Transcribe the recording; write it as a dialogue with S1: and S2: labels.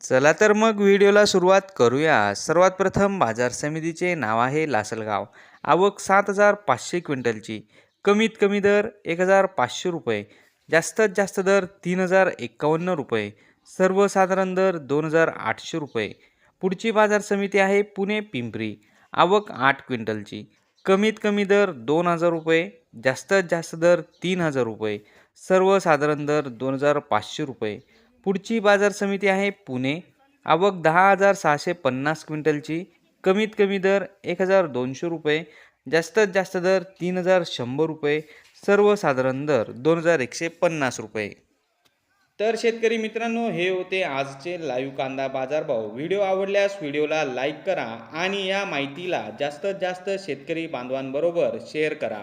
S1: चला तर मग व्हिडिओला सुरुवात करूया. सर्वात प्रथम बाजार समितीचे नाव आहे लासलगाव. आवक सात हजार पाचशे क्विंटलची. कमीत कमी दर एक हजार पाचशे रुपये. जास्तीत जास्त दर तीन हजार एकावन्न रुपये. सर्वसाधारण दर दोन हजार आठशे रुपये. पुढची बाजार समिती आहे पुणे पिंपरी. आवक आठ क्विंटलची. कमीत कमी दर दोन हजार रुपये. जास्तीत जास्त दर तीन हजार रुपये. सर्वसाधारण दर दोन हजार पाचशे रुपये. पुढची बाजार समिती आहे पुणे. आवक दहा हजार सहाशे पन्नास क्विंटलची. कमीत कमी दर एक हजार दोनशे रुपये. जास्तीत जास्त दर तीन हजार शंभर रुपये. सर्वसाधारण दर दोन हजार एकशे पन्नास रुपये. तर शेतकरी मित्रांनो हे होते आजचे लाईव्ह कांदा बाजारभाव. व्हिडिओ आवडल्यास व्हिडिओला लाईक करा आणि या माहितीला जास्तीत जास्त शेतकरी बांधवांबरोबर शेअर करा.